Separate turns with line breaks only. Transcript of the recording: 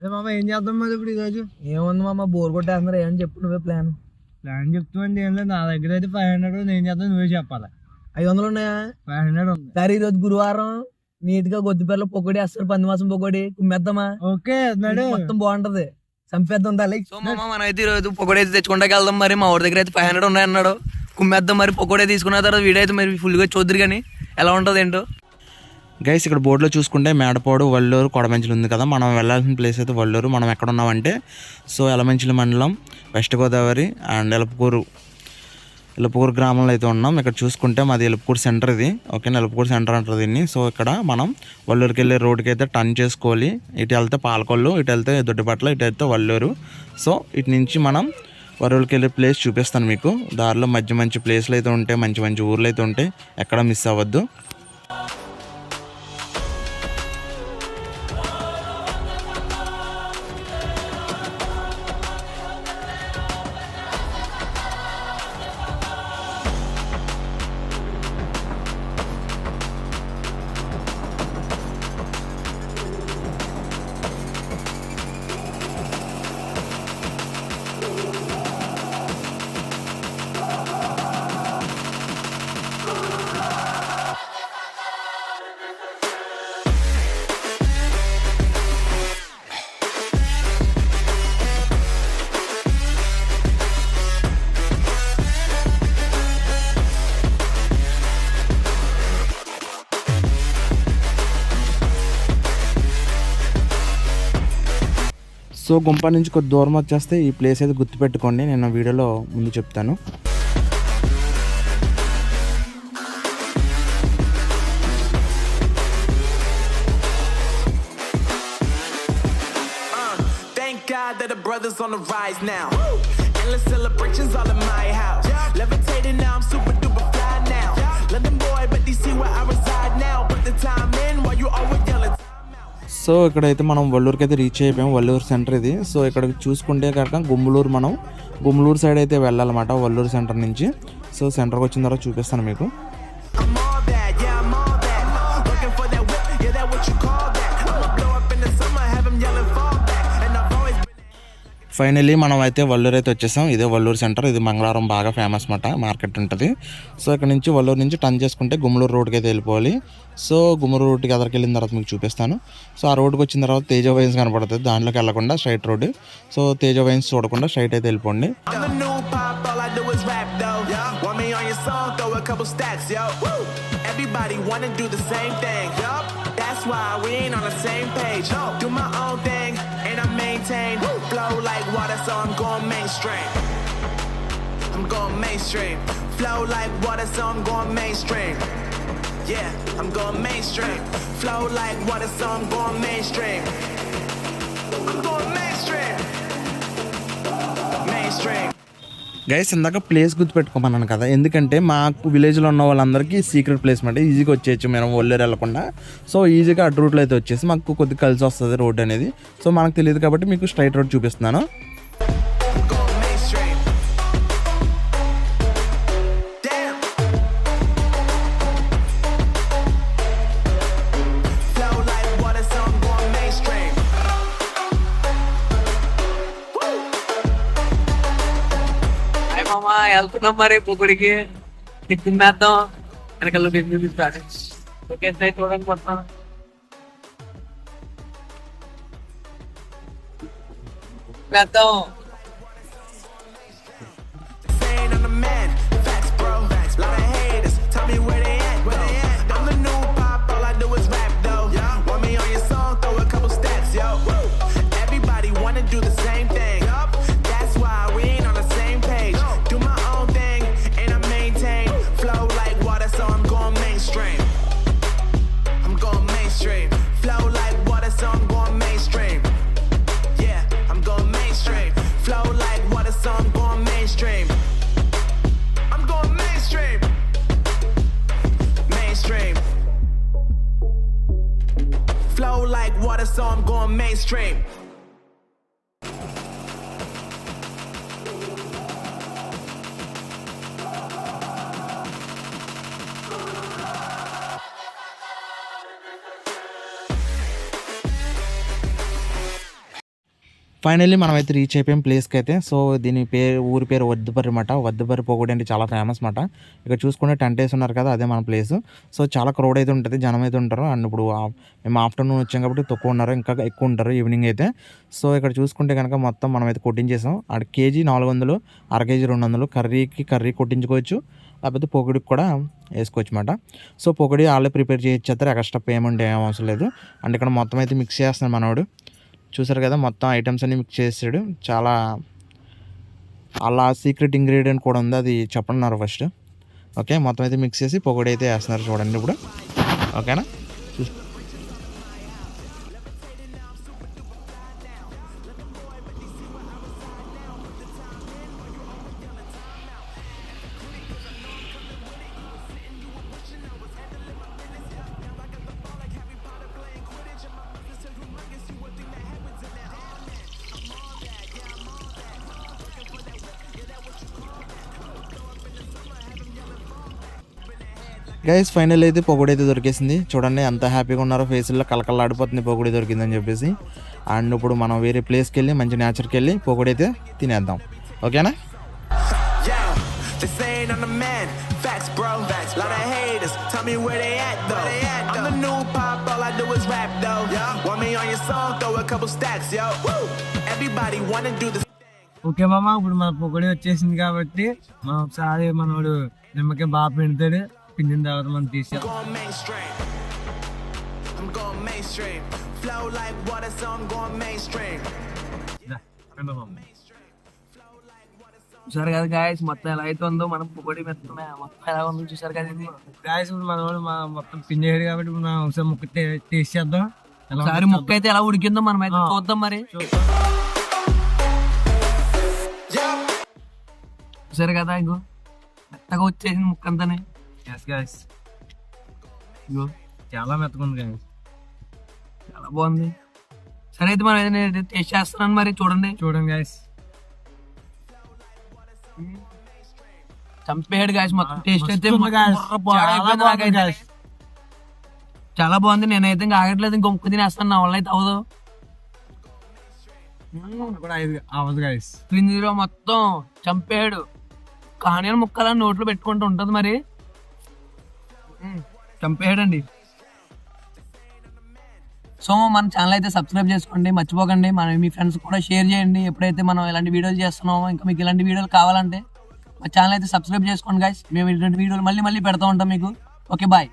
మామ ఏం చేద్దాం మరి ఇప్పుడు ఈరోజు?
ఏముంది మామ బోర్ కొట్టేస్తున్నారు. ఏమని చెప్పు నువ్వే ప్లాన్
ప్లాన్ చెప్తామండి ఏం లేదు. నా దగ్గర అయితే ఫైవ్ హండ్రెడ్ నేను చేద్దాం? నువ్వే చెప్పాలి?
ఐదు వందలు ఉన్నాయా?
ఫైవ్ హండ్రెడ్ ఉంది.
సరే ఈరోజు గురువారం నీట్గా గొద్దిపేరలో పొగడి వేస్తారు. పంది మాసం పొగడి కుమ్మేద్దామా?
ఓకే
మొత్తం బాగుంటది. చంపేద్దాం తల్లి.
సో మామ మనం అయితే ఈరోజు పొగడే అయితే తెచ్చుకుంటాకి వెళ్దాం మరి. మా ఊరి దగ్గర అయితే ఫైవ్ హండ్రెడ్ ఉన్నాయన్నాడు. కుమ్మేద్దాం మరి. పొగడే తీసుకున్న తర్వాత వీడియో అయితే మరి ఫుల్గా చూద్దరు కానీ ఎలా ఉంటుంది ఏంటో
గైస్ ఇక్కడ బోర్డులో చూసుకుంటే మేడపాడు వల్లూరు కొడమంచిలు ఉంది కదా. మనం వెళ్ళాల్సిన ప్లేస్ అయితే వల్లూరు. మనం ఎక్కడ ఉన్నామంటే సో ఎలమంచిలి మండలం వెస్ట్ గోదావరి అండ్ ఎలపకూరు. ఎలపకూరు గ్రామంలో అయితే ఉన్నాం. ఇక్కడ చూసుకుంటే మాది ఎలపకూరు సెంటర్ ఇది. ఓకే ఎలపకూరు సెంటర్ అంటారు దీన్ని. సో ఇక్కడ మనం వల్లూరుకి వెళ్ళే రోడ్కి అయితే టర్న్ చేసుకోవాలి. ఇటు వెళ్తే పాలకొల్లు ఇటు వెళ్తే దొడ్డిపట్ల ఇటు వెళ్తే వల్లూరు. సో ఇటు నుంచి మనం వరూరుకి వెళ్ళే ప్లేస్ చూపిస్తాను మీకు. దారిలో మంచి మంచి ప్లేస్లు అయితే ఉంటాయి మంచి మంచి ఊర్లు అయితే ఉంటాయి. ఎక్కడ మిస్ అవ్వద్దు. సో గుంప నుంచి కొద్ది దూరం వచ్చేస్తే ఈ ప్లేస్ అయితే గుర్తుపెట్టుకోండి నేను వీడియోలో ముందు చెప్తాను
Thank God that the brothers on the rise now. Endless celebrations all in my house. Levitating now, I'm super duper fly now. London boy, but they see where I reside now. Put the time in while you always.
So ఇక్కడైతే మనం వల్లూరుకి అయితే reach అయిపోయాం Valluru centre ఇది. So ఇక్కడ చూసుకుంటే కనుక గుమ్మలూరు మనం Gummaluru side అయితే వెళ్ళాలన్నమాట వల్లూరు సెంటర్ నుంచి. సో సెంటర్కి వచ్చిన తర్వాత చూపిస్తాను మీకు. ఫైనలీ మనం అయితే వల్లూరు అయితే వచ్చేసాం. ఇదే వల్లూరు సెంటర్. ఇది మంగళవారం బాగా ఫేమస్ మాట మార్కెట్ ఉంటుంది. సో ఇక్కడ నుంచి వల్లూరు నుంచి టర్న్ చేసుకుంటే గుమ్మలూరు రోడ్కి అయితే వెళ్ళిపోవాలి. సో గుమ్మలూరు రోడ్కి ఎదరికి వెళ్ళిన తర్వాత మీకు చూపిస్తాను. సో ఆ రోడ్కి వచ్చిన తర్వాత తేజ వైన్స్ కనపడుతుంది. దాంట్లోకి వెళ్ళకుండా straight road so Teja wines చూడకుండా స్ట్రైట్ అయితే వెళ్ళిపోండి.
Everybody wanna do the same thing, yup. That's why we ain't on the same page. No, do my own thing, I'm going mainstream. I'm going mainstream. Flow like water, so I'm going mainstream. Yeah, I'm going mainstream. Flow like water, so I'm going mainstream. I'm going mainstream. Mainstream.
Guys ఇందాక place గుర్తుపెట్టుకోమన్నాను కదా ఎందుకంటే మాకు విలేజ్లో ఉన్న వాళ్ళందరికీ secret placement ఈజీగా వచ్చేయచ్చు మేము ఒళ్ళేరు వెళ్ళకుండా సో ఈజీగా అటు రూట్లో అయితే వచ్చేసి మాకు కొద్దిగా కలిసి వస్తుంది రోడ్ అనేది సో మనకు తెలియదు కాబట్టి మీకు స్ట్రైట్ రోడ్ చూపిస్తున్నాను
అయ్య మామ వెళ్తున్నాం మరి పొగడికి కుమ్మేద్దాం వెనకాల తీసుకురాడు ఓకే సార్ చూడండి మొత్తం వేద్దాం
Flow like water, so I'm going mainstream.
Finally మనం అయితే రీచ్ అయిపోయాం ప్లేస్కి అయితే సో దీని పేరు ఊరి పేరు వద్దుపర్రి మాట. వద్దుపర్రి పోగొడి అంటే చాలా ఫేమస్ మాట. ఇక్కడ చూసుకుంటే టెంట్ వేసి ఉన్నారు కదా అదే మన ప్లేస్ సో చాలా క్రౌడ్ అయితే ఉంటుంది జనం అయితే ఉంటారు. అండ్ ఇప్పుడు మేము ఆఫ్టర్నూన్ వచ్చాం కాబట్టి తక్కువ ఉన్నారు ఇంకా ఎక్కువ ఉంటారు ఈవినింగ్ అయితే. సో ఇక్కడ చూసుకుంటే కనుక మొత్తం మనం అయితే కొట్టించేసాం అక్కడ కేజీ నాలుగు వందలు అర కేజీ రెండు వందలు కర్రీకి కర్రీ కొట్టించుకోవచ్చు. లేకపోతే పొగిడికి కూడా వేసుకోవచ్చు అనమాట సో పొగిడి వాళ్ళే ప్రిపేర్ చేయించేస్తారు. ఎక్స్ట్రా పేమెంట్ ఏం అవసరం లేదు. అండ్ ఇక్కడ మొత్తం అయితే మిక్స్ చేస్తున్నాడు మనవాడు చూసారు కదా మొత్తం ఐటమ్స్ అన్ని మిక్స్ చేసాడు. చాలా అలా సీక్రెట్ ఇంగ్రీడియంట్ కూడా ఉంది అది చెప్పన్నారు ఫస్ట్ ఓకే మొత్తం అయితే మిక్స్ చేసి పొగడి అయితే వేస్తున్నారు చూడండి ఇప్పుడు. ఓకేనా గైస్ ఫైనల్ అయితే పొగుడి అయితే దొరికేసింది. చూడండి ఎంత హ్యాపీగా ఉన్నారో ఫేస్లో కలకలాడిపోతుంది పొగుడి దొరికిందని చెప్పేసి. అండ్ ఇప్పుడు మనం వేరే ప్లేస్కి వెళ్ళి మంచి నేచర్కి వెళ్ళి పొగుడి అయితే తినేద్దాం. ఓకేనా?
ఓకే మామ ఇప్పుడు మన పొగడి వచ్చేసింది కాబట్టి మనం ఒకసారి మనోడు నిమ్మకాయ బాగా పెడతాడు. పిండిన తర్వాత మనం తీసాం
Going mainstream. I'm going mainstream. Flow like water, so I'm going mainstream.
చూసారు కదా గాయస్ మొత్తం ఎలా అయితే ఉందో మనం పొగడి మెత్తమే మొత్తం ఎలా ఉందో చూసారు కదా ఇది?
గాయస్ ఇప్పుడు మనోడు మా మొత్తం పిండేడు కాబట్టి మనం ఒకసారి ముక్క టేస్ట్ చేద్దాం.
ఒకసారి ముక్క అయితే ఎలా ఉడికిందో మనం అయితే. చూద్దాం మరి. చూసారు కదా ఇగో మెత్తగా వచ్చేసింది ముక్క అంతానే.
Yes, guys.
ఇగో
చాలా మెత్తకుంది గాయస్
చాలా బాగుంది. సరే అయితే మనం ఏదైనా టేస్ట్ చేస్తున్నాను మరి చూడండి.
చూడండి గాయస్
చంపేడు గాయస్ మొత్తం టేస్ట్ అయితే
చాలా బాగుంది
నేనైతే ఇంకా ఆగట్లేదు. ఇంకొక తినేస్తాను. నా వల్ల అయితే అవదు
అవ్వదు గాయస్
మొత్తం చంపేడు కానియన్ ముక్కలని నోట్లో పెట్టుకుంటూ ఉంటుంది మరి. చంపేయడండి సో మన ఛానల్ అయితే సబ్స్క్రైబ్ చేసుకోండి మర్చిపోకండి. మనం మీ ఫ్రెండ్స్ కూడా షేర్ చేయండి. ఎప్పుడైతే మనం ఇలాంటి వీడియోలు చేస్తున్నామో ఇంకా మీకు ఇలాంటి వీడియోలు కావాలంటే మా ఛానల్ అయితే సబ్స్క్రైబ్ చేసుకోండి గాయస్ మేము ఇలాంటి వీడియోలు మళ్ళీ మళ్ళీ పెడతా ఉంటాం మీకు. Okay bye